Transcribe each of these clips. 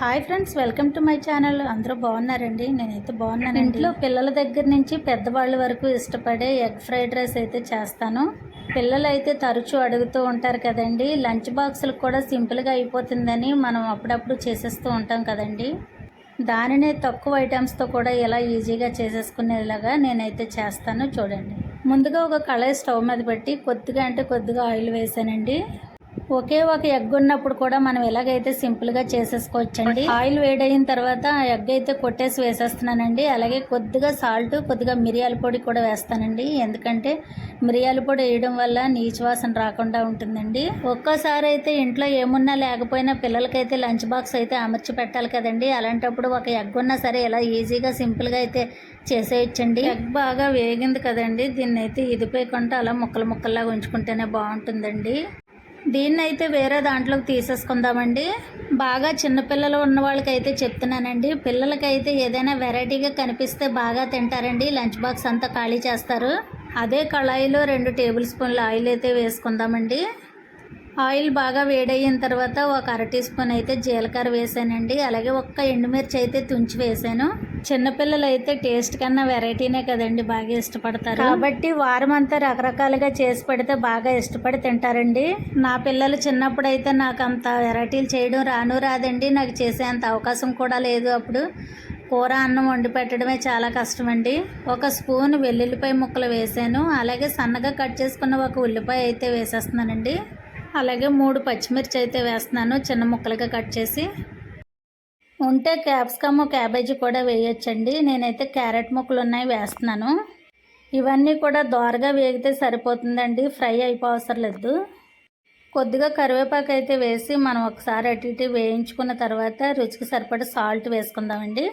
Hi friends welcome to my channel. అందరూ బాగున్నారండి? నేనైతే బాగున్నాను ఇంట్లో పిల్లల దగ్గర నుంచి పెద్దవాళ్ళ వరకు ఇష్టపడే ఎగ్ ఫ్రైడ్ రైస్ అయితే చేస్తాను. పిల్లలు అయితే తరచూ అడుగుతూ ఉంటారు కదండి లంచ్ బాక్సులు కూడా సింపుల్గా అయిపోతుందని మనం అప్పుడప్పుడు చేసేస్తూ ఉంటాం కదండి. దానినే తక్కువ ఐటమ్స్తో కూడా ఇలా ఈజీగా చేసేసుకునేలాగా నేనైతే చేస్తాను చూడండి. ముందుగా ఒక కళాయి స్టవ్ మీద పెట్టి కొద్దిగా అంటే కొద్దిగా ఆయిల్ వేసానండి. ఒకే ఒక ఎగ్ ఉన్నప్పుడు కూడా మనం ఎలాగైతే సింపుల్గా చేసేసుకోవచ్చండి? ఆయిల్ వేడైన తర్వాత ఎగ్ అయితే కొట్టేసి వేసేస్తున్నానండి. అలాగే కొద్దిగా సాల్ట్ కొద్దిగా మిరియాల పొడి కూడా వేస్తానండి. ఎందుకంటే మిరియాల పొడి వేయడం వల్ల నీచు వాసన రాకుండా ఉంటుందండి. ఒక్కోసారి అయితే ఇంట్లో ఏమున్నా లేకపోయినా పిల్లలకైతే లంచ్ బాక్స్ అయితే అమర్చి పెట్టాలి కదండి. అలాంటప్పుడు ఒక ఎగ్ ఉన్నా సరే ఇలా ఈజీగా సింపుల్గా అయితే చేసేయచ్చండి. ఎగ్ బాగా వేగింది కదండి. దీన్ని అయితే ఇదిపోయకుండా అలా ముక్కలు ముక్కల్లాగా ఉంచుకుంటేనే బాగుంటుందండి. దీన్ని అయితే వేరే దాంట్లోకి తీసేసుకుందామండి. బాగా చిన్నపిల్లలు ఉన్న వాళ్ళకైతే చెప్తున్నానండి. పిల్లలకైతే ఏదైనా వెరైటీగా కనిపిస్తే బాగా తింటారండి. లంచ్ బాక్స్ అంతా ఖాళీ చేస్తారు. అదే కళాయిలో రెండు టేబుల్ స్పూన్ల ఆయిల్ అయితే వేసుకుందామండి. ఆయిల్ బాగా వేడయిన తర్వాత ఒక అర టీ స్పూన్ అయితే జీలకర్ర వేసానండి. అలాగే ఒక్క ఎండుమిర్చి అయితే తుంచి వేసాను. చిన్నపిల్లలు అయితే టేస్ట్ కన్నా వెరైటీనే కదండి బాగా ఇష్టపడతారు. కాబట్టి వారం అంతా రకరకాలుగా చేసి పెడితే బాగా ఇష్టపడి తింటారండి. నా పిల్లలు చిన్నప్పుడు అయితే నాకు అంత వెరైటీలు చేయడం రాను రాదండి. నాకు చేసేంత అవకాశం కూడా లేదు అప్పుడు. కూర అన్నం వండి పెట్టడమే చాలా కష్టమండి. ఒక స్పూన్ వెల్లుల్లిపాయ ముక్కలు వేసాను. అలాగే సన్నగా కట్ చేసుకున్న ఒక ఉల్లిపాయ అయితే వేసేస్తున్నానండి. అలాగే మూడు పచ్చిమిర్చి అయితే వేస్తున్నాను చిన్న ముక్కలుగా కట్ చేసి. ఉంటే క్యాప్సికమ్ క్యాబేజీ కూడా వేయొచ్చండి. నేనైతే క్యారెట్ ముక్కలు ఉన్నాయి వేస్తున్నాను. ఇవన్నీ కూడా దోరగా వేగితే సరిపోతుందండి ఫ్రై అయిపోవసరం లేదు. కొద్దిగా కరివేపాకు అయితే వేసి మనం ఒకసారి అటు ఇటు వేయించుకున్న తర్వాత రుచికి సరిపడ సాల్ట్ వేసుకుందామండి.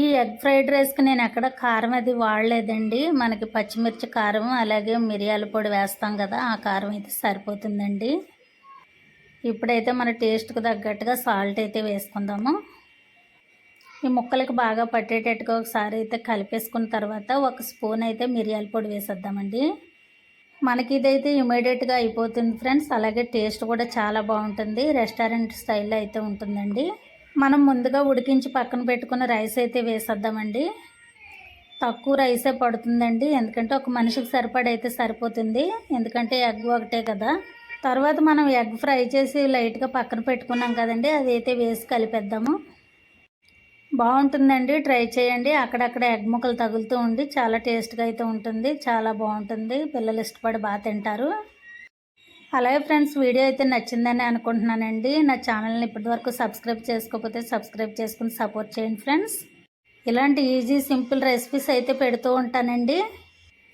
ఈ ఎగ్ ఫ్రైడ్ రైస్కి నేను ఎక్కడ కారం అది వాడలేదండి. మనకి పచ్చిమిర్చి కారం అలాగే మిరియాల పొడి వేస్తాం కదా ఆ కారం అయితే సరిపోతుందండి. ఇప్పుడైతే మన టేస్ట్కి తగ్గట్టుగా సాల్ట్ అయితే వేసుకుందాము. ఈ ముక్కలకి బాగా పట్టేటట్టుగా ఒకసారి అయితే కలిపేసుకున్న తర్వాత ఒక స్పూన్ అయితే మిరియాల పొడి వేసేద్దామండి. మనకి ఇదైతే ఇమీడియట్గా అయిపోతుంది ఫ్రెండ్స్. అలాగే టేస్ట్ కూడా చాలా బాగుంటుంది. రెస్టారెంట్ స్టైల్లో అయితే ఉంటుందండి. మనం ముందుగా ఉడికించి పక్కన పెట్టుకున్న రైస్ అయితే వేసేద్దామండి. తక్కువ రైసే పడుతుందండి. ఎందుకంటే ఒక మనిషికి సరిపడైతే సరిపోతుంది. ఎందుకంటే ఎగ్ ఒకటే కదా. తర్వాత మనం ఎగ్ ఫ్రై చేసి లైట్గా పక్కన పెట్టుకున్నాం కదండి అది అయితే వేసి కలిపేద్దాము. బాగుంటుందండి ట్రై చేయండి. అక్కడక్కడ ఎగ్ ముక్కలు తగులుతూ ఉండి చాలా టేస్ట్గా అయితే ఉంటుంది చాలా బాగుంటుంది. పిల్లలు ఇష్టపడి బాగా తింటారు. అలాగే ఫ్రెండ్స్ వీడియో అయితే నచ్చిందని అనుకుంటున్నానండి. నా ఛానల్ని ఇప్పటివరకు సబ్స్క్రైబ్ చేసుకోకపోతే సబ్స్క్రైబ్ చేసుకుని సపోర్ట్ చేయండి ఫ్రెండ్స్. ఇలాంటి ఈజీ సింపుల్ రెసిపీస్ అయితే పెడుతూ ఉంటానండి.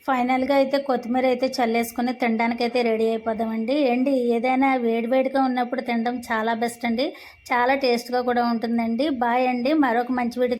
ఫైనల్గా అయితే కొత్తిమీర అయితే చల్లేసుకుని తినడానికి అయితే రెడీ అయిపోదామండి. ఏంటి ఏదైనా వేడివేడిగా ఉన్నప్పుడు తినడం చాలా బెస్ట్ అండి. చాలా టేస్ట్గా కూడా ఉంటుందండి. బాయ్ అండి. మరొక మంచి వీడియో